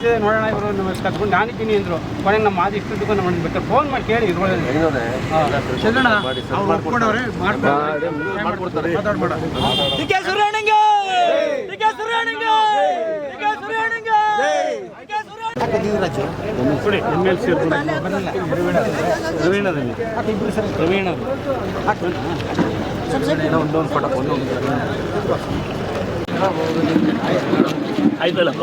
ನೋಡೋಣ ಇವರು ನಮ್ಮ ಕತ್ಕೊಂಡು ನಾನಿದ್ದೀನಿ ಅಂದ್ರು ಕೊನೆಗೆ ನಮ್ಮ ಮಾದಿ ಇಷ್ಟು ತಗೊಂಡು ನಮ್ಮ ಬೇಕಾದ್ರೆ ಫೋನ್ ಮಾಡಿ ಕೇಳಿ ಇದ್ರೊಳಗೆ ಚಂದ್ರಣ್ಣ ಅವ್ರು ಒಪ್ಕೊಂಡವ್ರೆ ಮಾಡ್ತಾರೆ ಮಾತಾಡ್ಬೇಡ ಡಿ ಕೆ ಸುರೇಣಿಗೆ ಡಿ ಕೆ ಸುರೇಣಿಗೆ ಡಿ ಕೆ ಸುರೇಣಿಗೆ ಡಿ ಕೆ ಸುರೇಣಿಗೆ ಕೊಡಿ ಎಂ ಎಲ್ ಸಿ ರವೀಣ ರವೀಣ ಒಂದೊಂದು ಫೋಟೋ ಒಂದೊಂದು ಆಯ್ತಲ್ಲಪ್ಪ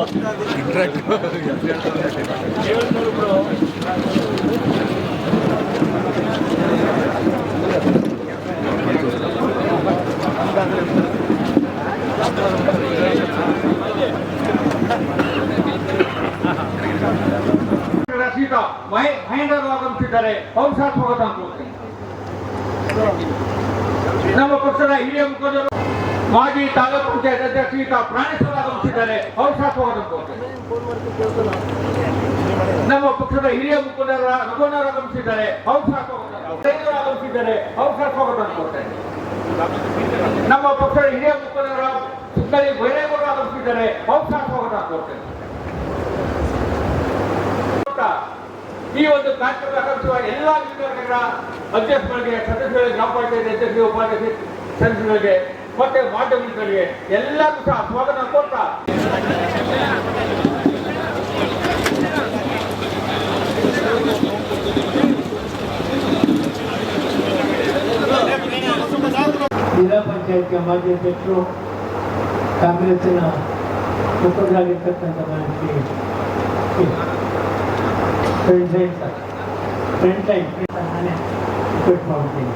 ಸೀತ ಮಹೇಂದ್ರರಾಗಮಿಸಿದ್ದಾರೆ ವಂಶ ಸ್ವಾಗತ ಅನ್ಕೊಳ್ತೀನಿ ನಮ್ಮ ಪಕ್ಷದ ಹಿರಿಯ ಮುಖಂಡರು ಮಾಜಿ ತಾಲೂಕು ಪಂಚಾಯತ್ ಅಧ್ಯಕ್ಷ ಈಗ ಪ್ರಾಣೇಶ್ವರ ಆಗಮಿಸಿದ್ದಾರೆ ವಂಶ ಸ್ವಾಗತ ನಮ್ಮ ಪಕ್ಷದ ಹಿರಿಯ ಮುಖಂಡರ ರಘುವಣ್ಣರು ಆಗಮಿಸಿದ್ದಾರೆ ಅವರು ಸೈನಿಕರು ಆಗಮಿಸಿದ್ದಾರೆ ಸ್ವಾಗತ ಅನ್ಕೊಳ್ತೇನೆ ನಮ್ಮ ಪಕ್ಷದ ಹಿರಿಯ ಮುಖಂಡರ ಸುತ್ತಲಿ ಬೈರೇಗೌಡರು ಆಗಮಿಸಿದ್ದಾರೆ ಅವರು ಅನ್ಕೊಳ್ತೇನೆ ಈ ಒಂದು ಕಾರ್ಯಕ್ರಮ ಆಗಮಿಸುವ ಎಲ್ಲಾ ವಿದ್ಯಾರ್ಥಿಗಳ ಅಧ್ಯಕ್ಷಗಳಿಗೆ ಸದಸ್ಯರಿಗೆ ಗ್ರಾಮ ಪಂಚಾಯತ್ ಅಧ್ಯಕ್ಷರಿಗೆ, ಉಪಾಧ್ಯಕ್ಷ ಸದಸ್ಯರಿಗೆ ಮತ್ತೆ ಮಾಧ್ಯಮಗಳಿಗೆ ಎಲ್ಲರಿಗೂ ಸಹ ಸ್ವಾಗತ ಕೊಡ್ತಾ ಜಿಲ್ಲಾ ಪಂಚಾಯತ್ಗೆ ಮಾಜಿ ಅಧ್ಯಕ್ಷರು ಕಾಂಗ್ರೆಸ್ಸಿನ ಮುಖಂಡರಾಗಿರ್ತಕ್ಕಂಥ friend sign sir. Friend line ನಾನೇ ಮಾಡ್ತೀನಿ.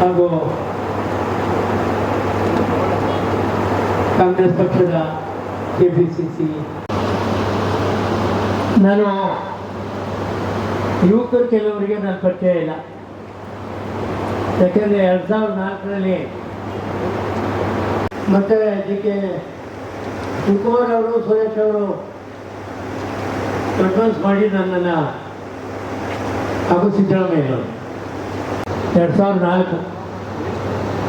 ಹಾಗೂ ಕಾಂಗ್ರೆಸ್ ಪಕ್ಷದ ಕೆ ಪಿ ಸಿ ಸಿ ನಾನು ಯುವಕರು ಕೆಲವರಿಗೆ ನಾನು ಪರಿಚಯ ಇಲ್ಲ. ಯಾಕೆಂದರೆ ಎರಡು ಸಾವಿರದ ನಾಲ್ಕರಲ್ಲಿ ಮತ್ತೆ ಅದಕ್ಕೆ ಶಿವಕುಮಾರ್ ಅವರು, ಸುರೇಶ್ ಅವರು ಪ್ರಫರೆನ್ಸ್ ಮಾಡಿ ನನ್ನನ್ನು ಹಾಗೂ ಸಿದ್ದರಾಮಯ್ಯನವರು. ಎರಡು ಸಾವಿರದ ನಾಲ್ಕು.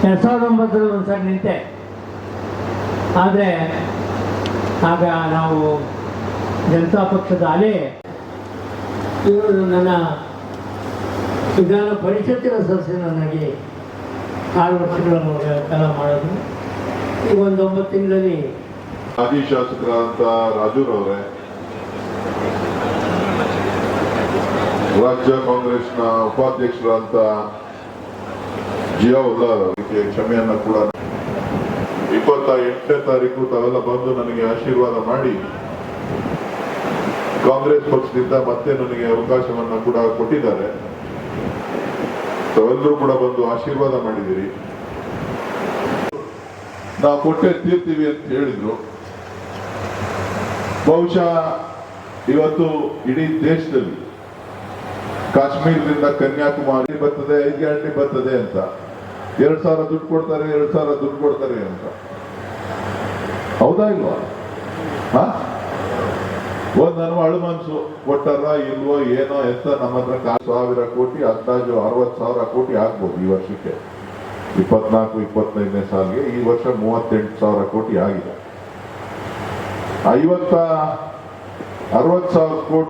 ಎರಡು ಸಾವಿರದ ಒಂಬತ್ತರಲ್ಲಿ ಒಂದು ಸಾರಿ ನಿಂತೆ. ಆದರೆ, ಆಗ ನಾವು ಜನತಾ ಪಕ್ಷದ ಅಲೆ ನನ್ನ ವಿಧಾನ ಪರಿಷತ್ತಿನ ಸದಸ್ಯನಾಗಿ ಆರು ವರ್ಷಗಳ ಕಾಲ ಮಾಡೋದು ಈ ಒಂದು ಒಂಬತ್ತು ತಿಂಗಳಲ್ಲಿ ಮಾಜಿ ಶಾಸಕರಾದಂತ ರಾಜುರವರೇ, ರಾಜ್ಯ ಕಾಂಗ್ರೆಸ್ನ ಉಪಾಧ್ಯಕ್ಷರಾದಂತ ಜಿಯಾವುಲ್ಲಾ ಅವರಿಗೆ ಕ್ಷಮೆಯನ್ನು ಕೂಡ ಇಪ್ಪತ್ತ ಎಂಟನೇ ತಾರೀಕು ತಾವೆಲ್ಲ ಬಂದು ನನಗೆ ಆಶೀರ್ವಾದ ಮಾಡಿ. ಕಾಂಗ್ರೆಸ್ ಪಕ್ಷದಿಂದ ಮತ್ತೆ ನನಗೆ ಅವಕಾಶವನ್ನ ಕೂಡ ಕೊಟ್ಟಿದ್ದಾರೆ. ತಾವೆಲ್ಲರೂ ಕೂಡ ಬಂದು ಆಶೀರ್ವಾದ ಮಾಡಿದಿರಿ ನಾವು ಕೊಟ್ಟೆ ತೀರ್ತೀವಿ ಅಂತ ಹೇಳಿದ್ರು. ಬಹುಶಃ ಇವತ್ತು ಇಡೀ ದೇಶದಲ್ಲಿ ಕಾಶ್ಮೀರದಿಂದ ಕನ್ಯಾಕುಮಾರಿ ಬರ್ತದೆ, ಐದು ಗಂಟೆ ಬರ್ತದೆ ಅಂತ. ಎರಡ್ ಸಾವಿರ ದುಡ್ಡು ಕೊಡ್ತಾರೆ, ಎರಡ್ ಸಾವಿರ ದುಡ್ಡು ಕೊಡ್ತಾರೆ ಅಂತ. ಹೌದಾ ಇಲ್ವಾ? ಒಂದ್ ನನ್ನ ಅಳುಮನ್ಸು ಕೊಟ್ಟಾರ ಇಲ್ವೋ ಏನೋ ಎಂತ ನಮ್ಮ ಹತ್ರ ಕಾಲ್ ಸಾವಿರ ಕೋಟಿ, ಅಂದಾಜು ಅರವತ್ ಸಾವಿರ ಕೋಟಿ ಆಗ್ಬೋದು ಈ ವರ್ಷಕ್ಕೆ. ಇಪ್ಪತ್ನಾಲ್ಕು, ಇಪ್ಪತ್ತೈದನೇ ಸಾಲಿಗೆ ಈ ವರ್ಷ ಮೂವತ್ತೆಂಟು ಸಾವಿರ ಕೋಟಿ ಆಗಿದೆ. ಐವತ್ತ ಅರವತ್ ಸಾವಿರ ಕೋಟಿ